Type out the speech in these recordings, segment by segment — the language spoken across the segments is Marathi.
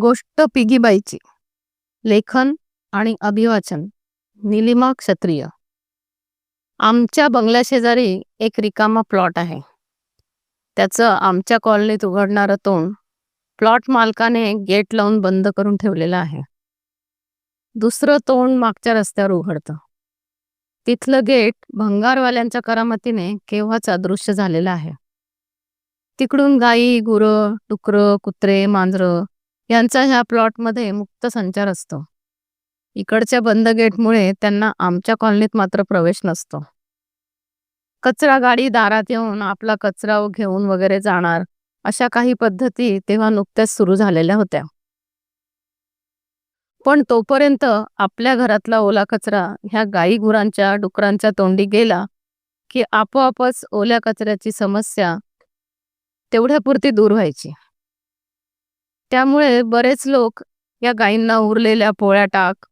गोष्ट पिगीबाईची लेखन आणि अभिवाचन. निलिमा क्षत्रिय. आमच्या बंगल्याशेजारी एक रिकामा प्लॉट आहे. त्याचं आमच्या कॉलनीत उघडणारं तोंड प्लॉट मालकाने गेट लावून बंद करून ठेवलेलं आहे. दुसरं तोंड मागच्या रस्त्यावर उघडतं. तिथलं गेट भंगारवाल्यांच्या करामतीने केव्हाच अदृश्य झालेलं आहे. तिकडून गाई गुरं डुकरं कुत्रे मांजरं यांचा ह्या प्लॉटमध्ये मुक्त संचार असतो. इकडच्या बंद गेटमुळे त्यांना आमच्या कॉलनीत मात्र प्रवेश नसतो. कचरा गाडी दारात येऊन आपला कचरा घेऊन वगैरे जाणार अशा काही पद्धती तेव्हा नुकत्याच सुरू झालेल्या होत्या. पण तोपर्यंत आपल्या घरातला ओला कचरा ह्या गाई गुरांच्या डुकरांच्या तोंडी गेला की आपोआपच ओल्या कचऱ्याची समस्या तेवढ्यापुरती दूर व्हायची. त्यामुळे बरेच लोक या गायींना उरलेल्या पोळ्या टाक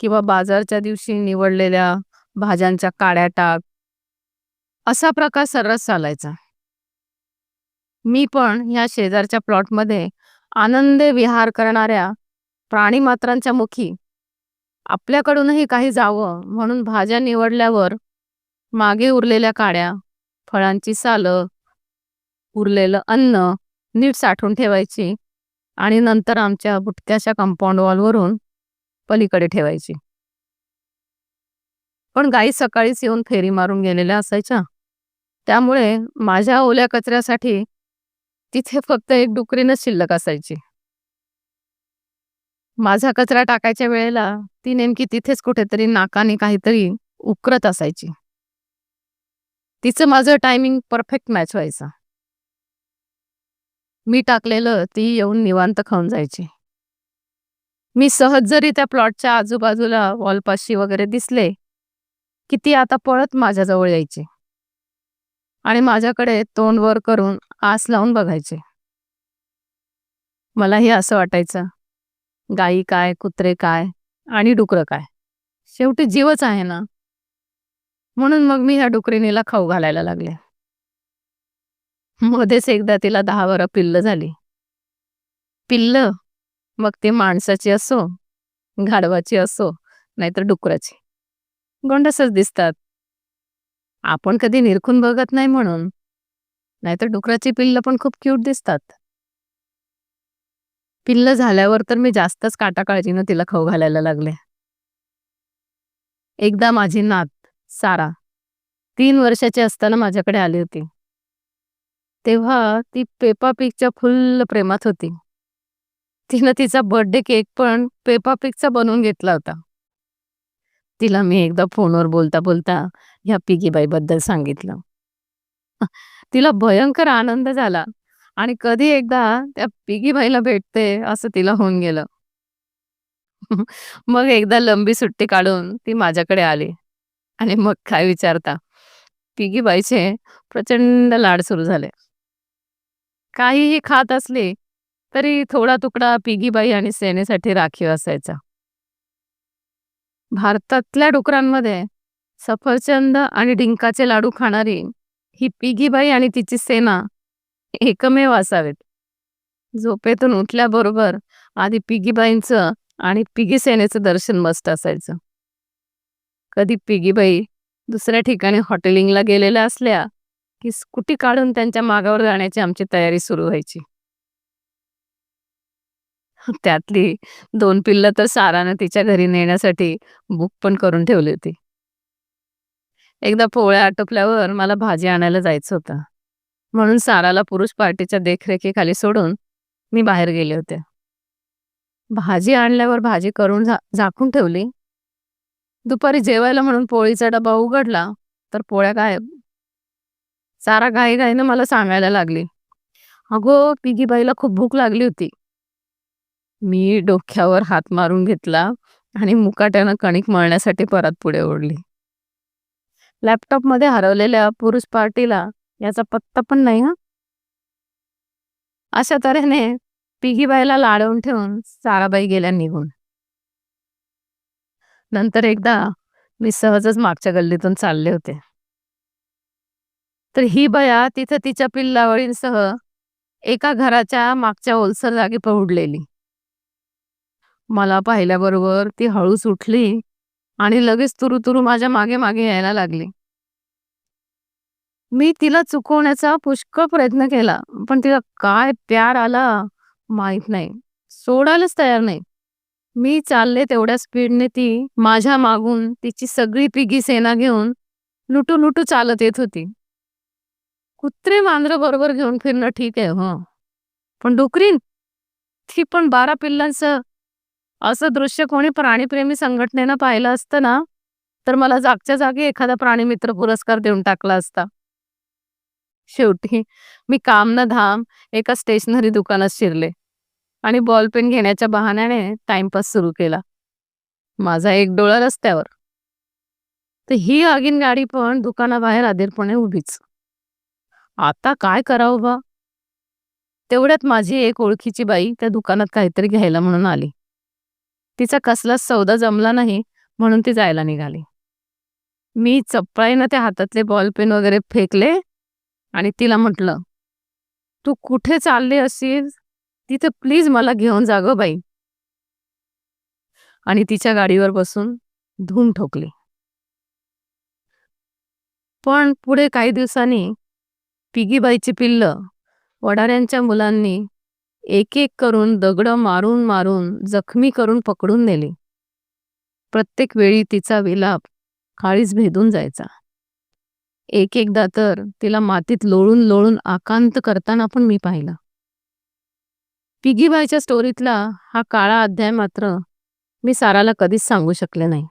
किंवा बाजारच्या दिवशी निवडलेल्या भाज्यांच्या काड्या टाक. असा प्रकार सर्रास चालायचा. मी पण या शेजारच्या प्लॉटमध्ये आनंदे विहार करणाऱ्या प्राणीमात्रांच्या मुखी आपल्याकडूनही काही जावं म्हणून भाज्या निवडल्यावर मागे उरलेल्या काड्या फळांची सालं उरलेलं अन्न नीट साठवून ठेवायची आणि नंतर आमच्या बुटक्याच्या कंपाऊंड वॉलवरून पलीकडे ठेवायची. पण गाई सकाळीच येऊन फेरी मारून गेलेल्या असायच्या. त्यामुळे माझ्या ओल्या कचऱ्यासाठी तिथे फक्त एक डुकरीनच शिल्लक असायची. माझा कचरा टाकायच्या वेळेला ती नेमकी तिथेच कुठेतरी नाकाने काहीतरी उकरत असायची. तिचं माझं टायमिंग परफेक्ट मॅच व्हायचा. मी टाकलेलं ती येऊन निवांत खाऊन जायची. मी सहज जरी त्या प्लॉटच्या आजूबाजूला वॉलपाशी वगैरे दिसले की ती आता पळत माझ्याजवळ यायची. आणि माझ्याकडे तोंड वर करून आस लावून बघायचे. मलाही असं वाटायचं गाई काय कुत्रे काय आणि डुकरं काय? शेवटी जीवच आहे ना? म्हणून मग मी ह्या डुकरिणीला खाऊ घालायला लागले. मध्येच एकदा तिला दहा वर पिल्ल झाली. पिल्ल? मग ती माणसाची असो गाढवाची असो नाहीतर डुकराची. गोंडसच दिसतात. आपण कधी निरखून बघत नाही म्हणून. नाहीतर डुकराची पिल्ल पण खूप क्यूट दिसतात. पिल्ल झाल्यावर तर मी जास्तच काटाकाळजीनं तिला खाऊ घालायला लागले. एकदा माझी नात सारा तीन वर्षाची असताना माझ्याकडे आली होती. तेव्हा ती पेपा पिकच्या फुल्ल प्रेमात होती. तिनं तिचा बर्थडे केक पण पेपा पिकचा बनवून घेतला होता. तिला मी एकदा फोनवर बोलता बोलता ह्या पिगीबाई बद्दल सांगितलं. तिला भयंकर आनंद झाला आणि कधी एकदा त्या पिगीबाईला भेटते असं तिला होऊन गेलं. मग एकदा लंबी सुट्टी काढून ती माझ्याकडे आली आणि मग काय विचारता? पिगीबाईचे प्रचंड लाड सुरू झाले. काहीही खात असली तरी थोडा तुकडा पिगीबाई आणि सेनेसाठी राखीव असायचा. भारतातल्या डुकरांमध्ये सफरचंद आणि डिंकाचे लाडू खाणारी ही पिगीबाई आणि तिची सेना एकमेव असावेत. झोपेतून उठल्याबरोबर आधी पिगीबाईंचं आणि पिगी सेनेचं दर्शन मस्त असायचं. कधी पिगीबाई दुसऱ्या ठिकाणी हॉटेलिंगला गेलेल्या असल्या की स्कूटी काढून त्यांच्या मागावर जाण्याची आमची तयारी सुरू व्हायची. त्यातली दोन पिल्ल तर सारानं तिच्या घरी नेण्यासाठी बुक पण करून ठेवली होती. एकदा पोळ्या आटोपल्यावर मला भाजी आणायला जायचं होतं. म्हणून साराला पुरुष पार्टीच्या देखरेखीखाली सोडून मी बाहेर गेले होते. भाजी आणल्यावर भाजी करून झाकून ठेवली. दुपारी जेवायला म्हणून पोळीचा डबा उघडला तर पोळ्या गायब सारा घाई घाईनं मला सांगायला लागली. अगो पिगीबाईला खूप भूक लागली होती. मी डोक्यावर हात मारून घेतला आणि मुकाट्यानं कणिक मळण्यासाठी परत पुढे ओढली. लॅपटॉपमध्ये हरवलेल्या पुरुष पार्टीला याचा पत्ता पण नाही हा. अशा तऱ्हेने पिगीबाईला लाडवून ठेवून साराबाई गेल्या निघून. नंतर एकदा मी सहजच मागच्या गल्लीतून चालले होते. तर ही बया तिथं तिच्या पिल्लावळींसह एका घराच्या मागच्या ओलसर जागी पहुडलेली मला पाहिल्याबरोबर ती हळूच उठली आणि लगेच तुरु तुरु माझ्या मागे मागे यायला लागली. मी तिला चुकवण्याचा पुष्कळ प्रयत्न केला पण तिला काय प्यार आला माहीत नाही. सोडायलाच तयार नाही. मी चालले तेवढ्या स्पीडने ती माझ्या मागून तिची सगळी पिगी सेना घेऊन लुटू लुटू चालत येत होती. कुत्रे मांजर बरोबर घेऊन फिरणं ठीक आहे हो. पण डुकरीन ती पण बारा पिल्लांचं असं दृश्य कोणी प्राणीप्रेमी संघटनेनं पाहिलं असतं ना तर मला जागच्या जागी एखादा प्राणी मित्र पुरस्कार देऊन टाकला असता. शेवटी मी काम न धाम एका स्टेशनरी दुकानात शिरले आणि बॉलपेन घेण्याच्या बहाण्याने टाइमपास सुरू केला. माझा एक डोळा रस्त्यावर. तर ही आगीन गाडी पण दुकानाबाहेर आधीरपणे उभीच. आता काय करावं बा? तेवढ्यात माझी एक ओळखीची बाई त्या दुकानात काहीतरी घ्यायला म्हणून आली. तिचा कसलाच सौदा जमला नाही म्हणून ती जायला निघाली. मी चपळाईनं त्या हातातले बॉलपेन वगैरे फेकले आणि तिला म्हटलं तू कुठे चालली असेल तिथं प्लीज मला घेऊन जा बाई. आणि तिच्या गाडीवर बसून धूम ठोकली. पण पुढे काही दिवसांनी पिगीबाईची पिल्लं. वडाऱ्यांच्या मुलांनी एक एक करून दगड मारून मारून जखमी करून पकडून नेली. प्रत्येक वेळी तिचा विलाप काळीच भेदून जायचा. एक एकदा तर तिला मातीत लोळून लोळून आकांत करताना पण मी पाहिलं. पिगीबाईच्या स्टोरीतला हा काळा अध्याय मात्र मी साराला कधीच सांगू शकले नाही.